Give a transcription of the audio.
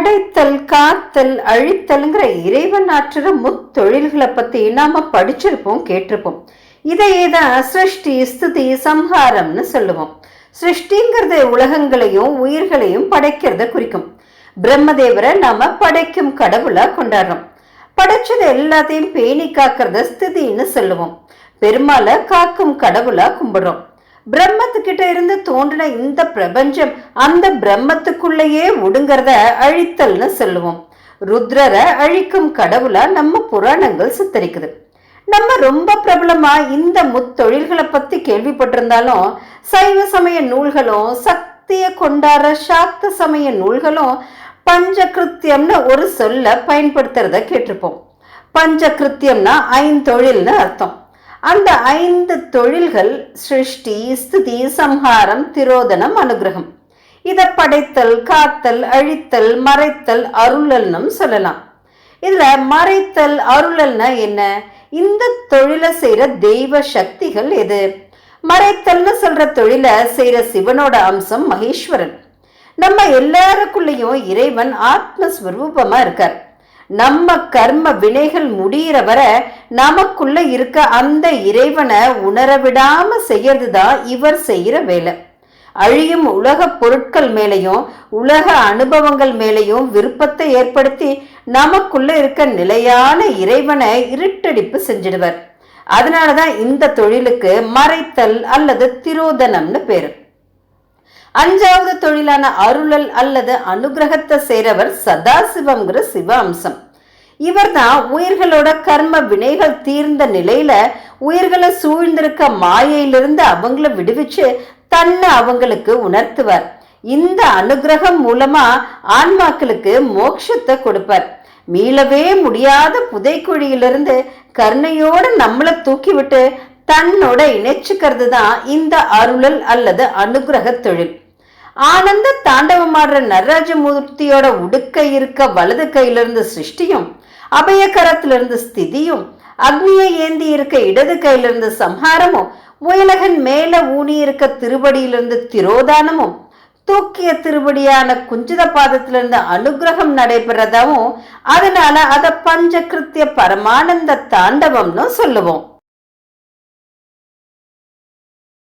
படைத்தல் காத்தல் அழித்தல்ங்கிற இறைவன் ஆற்றுற முத்தொழில்களை பத்தி நாம படிச்சிருப்போம் கேட்டிருப்போம். இதையே தான் சிருஷ்டி ஸ்துதி சம்ஹாரம்னு சொல்லுவோம். சிருஷ்டிங்கிறது உலகங்களையும் உயிர்களையும் படைக்கிறத குறிக்கும். பிரம்மதேவரை நாம படைக்கும் கடவுளா கொண்டாடுறோம். படைச்சது எல்லாத்தையும் பேணி காக்கிறத ஸ்திதின்னு சொல்லுவோம். பெருமாளை காக்கும் கடவுளா கும்பிடுறோம். பிரம்மத்துக்கிட்ட இருந்து தோன்றின இந்த பிரபஞ்சம் அந்த பிரம்மத்துக்குள்ளேயே ஒடுங்கிறத அழித்தல்னு சொல்லுவோம். ருத்ரரை அழிக்கும் கடவுளா நம்ம புராணங்கள் சித்தரிக்குது. நம்ம ரொம்ப பிரபலமா இந்த முத்தொழில்களை பத்தி கேள்விப்பட்டிருந்தாலும் சைவ சமய நூல்களும் சக்திய கொண்டாடுற சாக்த சமய நூல்களும் பஞ்சகிருத்தியம்னு ஒரு சொல்ல பயன்படுத்துறத கேட்டிருப்போம். பஞ்சகிருத்தியம்னா ஐந்தொழில்னு அர்த்தம். அந்த ஐந்து தொழில்கள் சிருஷ்டி ஸ்துதி சம்ஹாரம் திரோதனம் அனுகிரகம். இதை படைத்தல் காத்தல் அழித்தல் மறைத்தல் அருளல்னும் சொல்லலாம். இதில் மறைத்தல் அருளல்னா என்ன? இந்த தொழிலை செய்கிற தெய்வ சக்திகள் எது? மறைத்தல்னு சொல்கிற தொழிலை செய்கிற சிவனோட அம்சம் மகேஸ்வரன். நம்ம எல்லாருக்குள்ளேயும் இறைவன் ஆத்மஸ்வரூபமாக இருக்கார். நம்ம கர்ம வினைகள் முடியிற வரை நமக்குள்ள இருக்க அந்த இறைவனை உணர விடாம செய்யறதுதான் இவர் செய்யற வேலை. அழியும் உலக பொருட்கள் மேலையும் உலக அனுபவங்கள் மேலையும் விருப்பத்தை ஏற்படுத்தி நமக்குள்ள இருக்க நிலையான இறைவனை இருட்டடிப்பு செஞ்சிடுவர். அதனாலதான் இந்த தொழிலுக்கு மறைத்தல் அல்லது திரோதனம்னு பேரு. அஞ்சாவது தொழிலான அருளல் அல்லது அனுகிரகத்தை சேரவர் சதாசிவம்ங்கிற சிவ அம்சம் இவர்தான் உயிர்களோட கர்ம வினைகள் தீர்ந்த நிலையில உயிர்களை சூழ்ந்திருக்க மாயையிலிருந்து அவங்கள விடுவிச்சு தன்னை அவங்களுக்கு உணர்த்துவார். இந்த அனுகிரகம் மூலமா ஆன்மாக்களுக்கு மோட்சத்தை கொடுப்பார். மீளவே முடியாத புதைக்குழியிலிருந்து கருணையோட நம்மளை தூக்கிவிட்டு தன்னோட இணைச்சுக்கிறது தான் இந்த அருளல் அல்லது அனுகிரக தொழில். ஆனந்த தாண்டவமாடுற நடராஜமூர்த்தியோட உடுக்கை இருக்க வலது கையிலிருந்து சிருஷ்டியும் அபயகரத்திலிருந்து ஸ்திதியும் அக்னியை ஏந்தி இருக்க இடது கையிலிருந்து சம்ஹாரமும் உயலகன் மேல ஊனி இருக்க திருவடியிலிருந்து திரோதானமும் தூக்கிய திருவடியான குஞ்சித பாதத்திலிருந்து அனுகிரகம் நடைபெறதாவும் அதனால அதை பஞ்சகிருத்திய பரமானந்த தாண்டவம்னு சொல்லுவோம்.